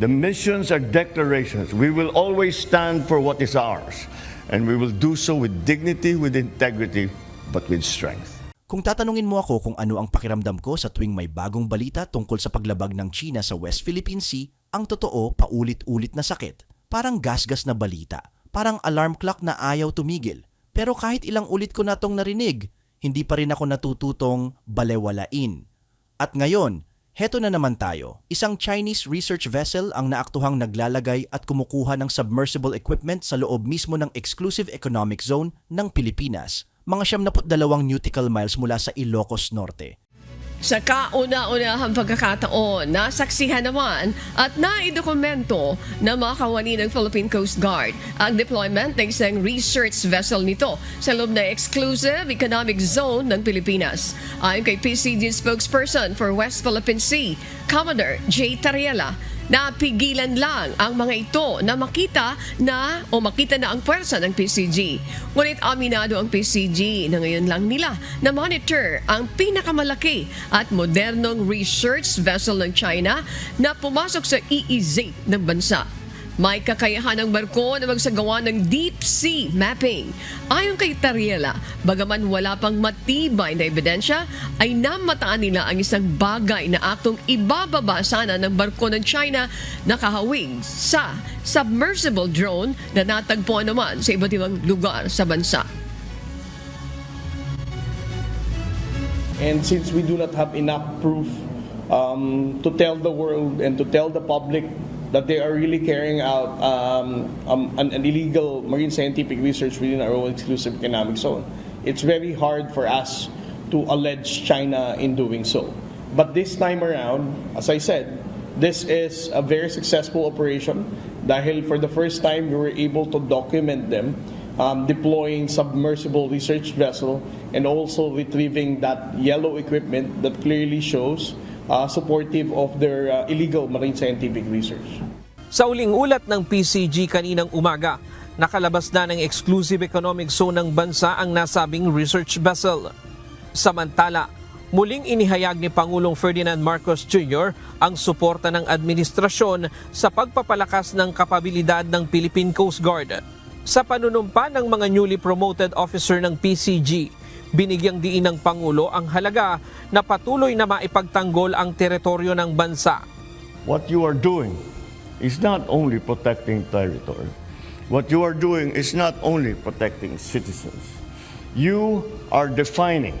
The missions are declarations. We will always stand for what is ours, and we will do so with dignity, with integrity, but with strength. Kung tatanungin mo ako kung ano ang pakiramdam ko sa tuwing may bagong balita tungkol sa paglabag ng China sa West Philippine Sea, ang totoo paulit-ulit na sakit. Parang gasgas na balita. Parang alarm clock na ayaw tumigil. Pero kahit ilang ulit ko na tong narinig, hindi pa rin ako natututong balewalain. At ngayon, heto na naman tayo. Isang Chinese research vessel ang naaktuhang naglalagay at kumukuha ng submersible equipment sa loob mismo ng exclusive economic zone ng Pilipinas, mga 72 nautical miles mula sa Ilocos Norte. Sa kauna-unahang pagkakataon, nasaksihan naman at naidokumento na makawani ng Philippine Coast Guard ang deployment ng isang research vessel nito sa loob ng exclusive economic zone ng Pilipinas. Ayon kay PCG spokesperson for West Philippine Sea, Commodore J. Tariela, napigilan lang ang mga ito na makita na o makita na ang puwersa ng PCG. Ngunit aminado ang PCG na ngayon lang nila na monitor ang pinakamalaki at modernong research vessel ng China na pumasok sa EEZ ng bansa. May kakayahan ng barko na magsagawa ng deep sea mapping. Ayon kay Tariela, bagaman wala pang matibay na ebidensya, ay namataan nila ang isang bagay na aktong ibababa sana ng barko ng China na kahawig sa submersible drone na natagpuan naman sa iba't ibang lugar sa bansa. And since we do not have enough proof um, to tell the world and to tell the public that they are really carrying out um, um, an, an illegal marine scientific research within our own exclusive economic zone, it's very hard for us to allege China in doing so. But this time around, as I said, this is a very successful operation dahil for the first time we were able to document them um, deploying submersible research vessel and also retrieving that yellow equipment that clearly shows uh, supportive of their uh, illegal marine scientific research. Sa uling ulat ng PCG kaninang umaga, nakalabas na ng exclusive economic zone ng bansa ang nasabing research vessel. Samantala, muling inihayag ni Pangulong Ferdinand Marcos Jr. ang suporta ng administrasyon sa pagpapalakas ng kapabilidad ng Philippine Coast Guard. Sa panunumpa ng mga newly promoted officer ng PCG, binigyang diin ng Pangulo ang halaga na patuloy na maipagtanggol ang teritoryo ng bansa What you are doing is not only protecting territory. What you are doing is not only protecting citizens. You are defining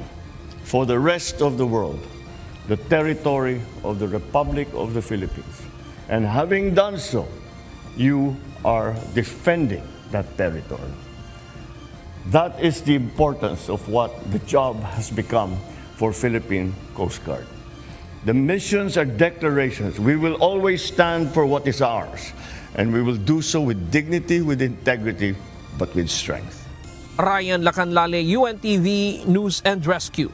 for the rest of the world the territory of the Republic of the Philippines. And having done so, you are defending that territory. That is the importance of what the job has become for Philippine Coast Guard. The missions are declarations. We will always stand for what is ours, and we will do so with dignity, with integrity, but with strength. Ryan Lacanlale, UNTV News and Rescue.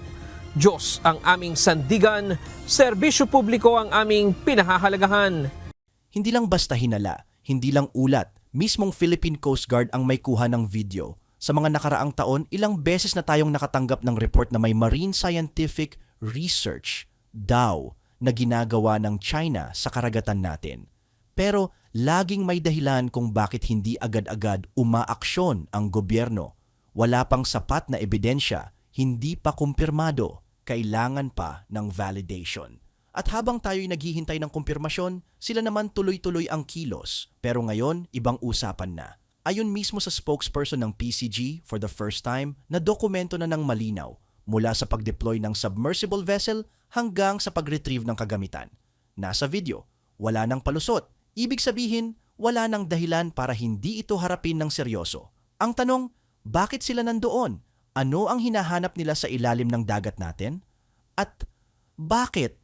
Diyos ang aming sandigan, serbisyo publiko ang aming pinahahalagahan. Hindi lang basta hinala, hindi lang ulat, mismong Philippine Coast Guard ang may kuha ng video. Sa mga nakaraang taon, ilang beses na tayong nakatanggap ng report na may marine scientific research daw na ginagawa ng China sa karagatan natin. Pero laging may dahilan kung bakit hindi agad-agad umaaksyon ang gobyerno. Wala pang sapat na ebidensya, hindi pa kumpirmado, kailangan pa ng validation. At habang tayo'y naghihintay ng kumpirmasyon, sila naman tuloy-tuloy ang kilos. Pero ngayon, ibang usapan na. Ayon mismo sa spokesperson ng PCG for the first time, na dokumento na ng malinaw mula sa pag-deploy ng submersible vessel hanggang sa pag-retrieve ng kagamitan. Nasa video, wala nang palusot. Ibig sabihin, wala nang dahilan para hindi ito harapin ng seryoso. Ang tanong, bakit sila nandoon? Ano ang hinahanap nila sa ilalim ng dagat natin? At bakit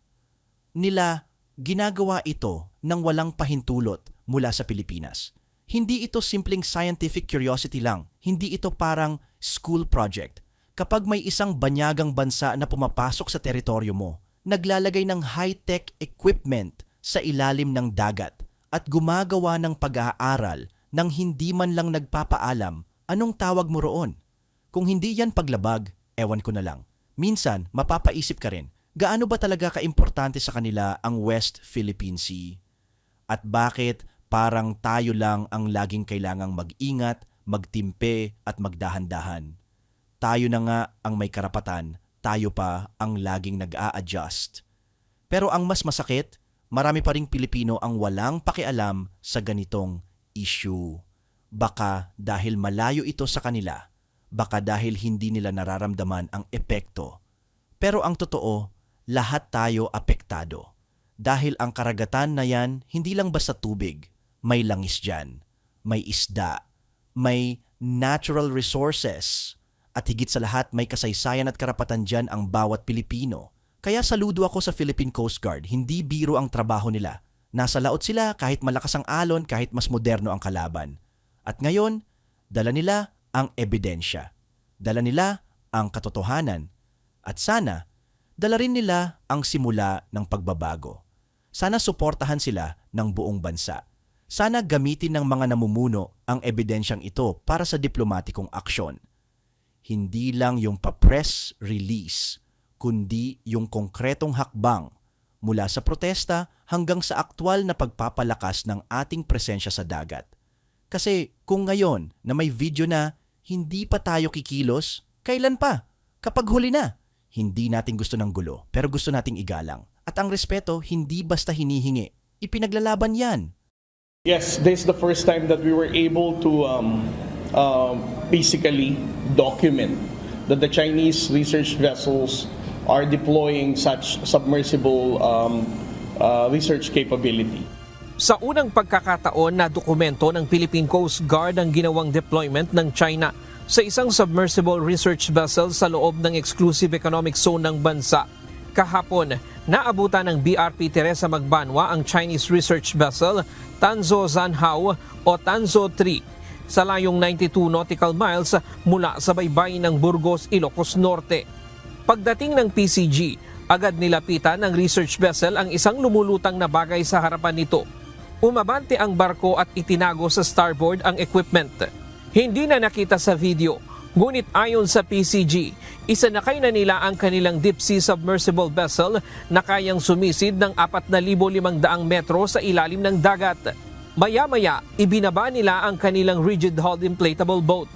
nila ginagawa ito ng walang pahintulot mula sa Pilipinas? Hindi ito simpleng scientific curiosity lang. Hindi ito parang school project. Kapag may isang banyagang bansa na pumapasok sa teritoryo mo, naglalagay ng high-tech equipment sa ilalim ng dagat at gumagawa ng pag-aaral nang hindi man lang nagpapaalam anong tawag mo roon. Kung hindi yan paglabag, ewan ko na lang. Minsan, mapapaisip ka rin, gaano ba talaga kaimportante sa kanila ang West Philippine Sea? At bakit parang tayo lang ang laging kailangang mag-ingat, magtimpe at magdahan-dahan? Tayo na nga ang may karapatan, tayo pa ang laging nag-a-adjust. Pero ang mas masakit, marami pa ring Pilipino ang walang pakialam sa ganitong issue. Baka dahil malayo ito sa kanila, baka dahil hindi nila nararamdaman ang epekto. Pero ang totoo, lahat tayo apektado. Dahil ang karagatan na yan, hindi lang basta tubig. May langis dyan, may isda, may natural resources, at higit sa lahat may kasaysayan at karapatan dyan ang bawat Pilipino. Kaya saludo ako sa Philippine Coast Guard, hindi biro ang trabaho nila. Nasa laot sila kahit malakas ang alon, kahit mas moderno ang kalaban. At ngayon, dala nila ang ebidensya. Dala nila ang katotohanan. At sana, dala rin nila ang simula ng pagbabago. Sana suportahan sila ng buong bansa. Sana gamitin ng mga namumuno ang ebidensyang ito para sa diplomatikong aksyon. Hindi lang yung pa-press release, kundi yung konkretong hakbang mula sa protesta hanggang sa aktwal na pagpapalakas ng ating presensya sa dagat. Kasi kung ngayon na may video na hindi pa tayo kikilos, kailan pa? Kapag huli na. Hindi natin gusto ng gulo, pero gusto nating igalang. At ang respeto, hindi basta hinihingi. Ipinaglalaban yan. Yes, this is the first time that we were able to um, uh, basically document that the Chinese research vessels are deploying such submersible um, uh, research capability. Sa unang pagkakataon na dokumento ng Philippine Coast Guard ang ginawang deployment ng China sa isang submersible research vessel sa loob ng exclusive economic zone ng bansa. Kahapon, naabutan ng BRP Teresa Magbanwa ang Chinese research vessel Tanzo Zanhao o Tanzo 3 sa layong 92 nautical miles mula sa baybayin ng Burgos, Ilocos Norte. Pagdating ng PCG, agad nilapitan ng research vessel ang isang lumulutang na bagay sa harapan nito. Umabante ang barko at itinago sa starboard ang equipment. Hindi na nakita sa video, ngunit ayon sa PCG, isanakay na nila ang kanilang deep sea submersible vessel na kayang sumisid ng 4,500 metro sa ilalim ng dagat. Maya-maya, ibinaba nila ang kanilang rigid-hulled inflatable boat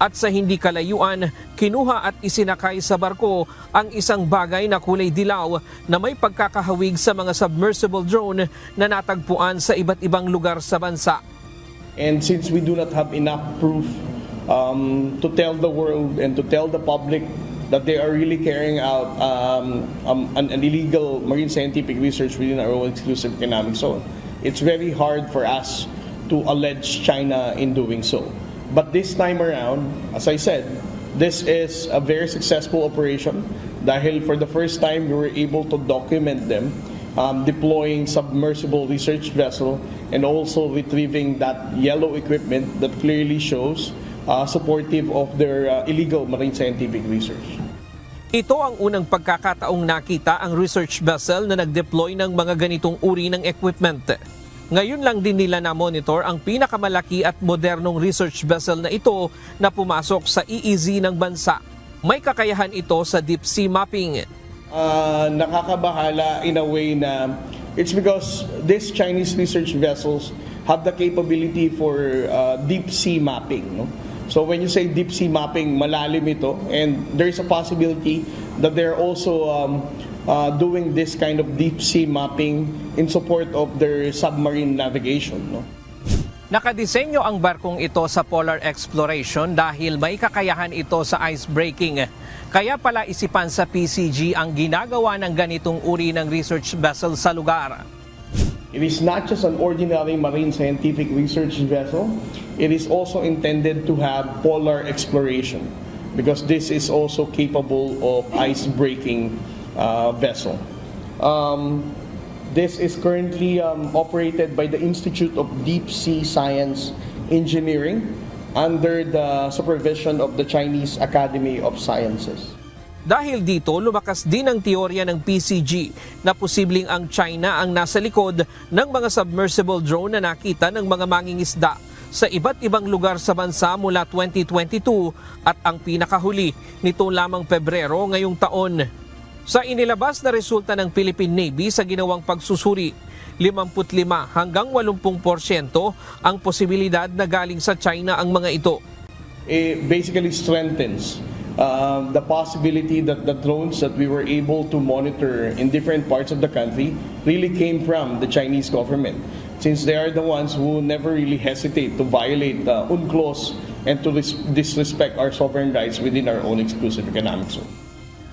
at sa hindi kalayuan, kinuha at isinakay sa barko ang isang bagay na kulay dilaw na may pagkakahawig sa mga submersible drone na natagpuan sa iba't ibang lugar sa bansa. And since we do not have enough proof um, to tell the world and to tell the public that they are really carrying out um, um, an, an illegal marine scientific research within our own exclusive economic zone, it's very hard for us to allege China in doing so. But this time around, as I said, this is a very successful operation dahil for the first time we were able to document them um, deploying submersible research vessel and also retrieving that yellow equipment that clearly shows uh, supportive of their uh, illegal marine scientific research. Ito ang unang pagkakataong nakita ang research vessel na nag-deploy ng mga ganitong uri ng equipment. Ngayon lang din nila na-monitor ang pinakamalaki at modernong research vessel na ito na pumasok sa EEZ ng bansa. May kakayahan ito sa deep sea mapping. uh, nakakabahala in a way na it's because these Chinese research vessels have the capability for uh, deep sea mapping. No? So when you say deep sea mapping, malalim ito, and there's a possibility that they're also um, uh, doing this kind of deep sea mapping in support of their submarine navigation. No? Nakadisenyo ang barkong ito sa polar exploration dahil may kakayahan ito sa ice breaking. Kaya pala isipan sa PCG ang ginagawa ng ganitong uri ng research vessel sa lugar. It is not just an ordinary marine scientific research vessel, it is also intended to have polar exploration because this is also capable of ice breaking uh, vessel. Um, this is currently um, operated by the Institute of Deep Sea Science Engineering under the supervision of the Chinese Academy of Sciences. Dahil dito, lumakas din ang teorya ng PCG na posibleng ang China ang nasa likod ng mga submersible drone na nakita ng mga mangingisda sa iba't ibang lugar sa bansa mula 2022 at ang pinakahuli nito lamang Pebrero ngayong taon. Sa inilabas na resulta ng Philippine Navy sa ginawang pagsusuri, 55 hanggang 80% ang posibilidad na galing sa China ang mga ito. it basically strengthens uh, the possibility that the drones that we were able to monitor in different parts of the country really came from the Chinese government, since they are the ones who never really hesitate to violate the UNCLOS and to dis- disrespect our sovereign rights within our own exclusive economic zone.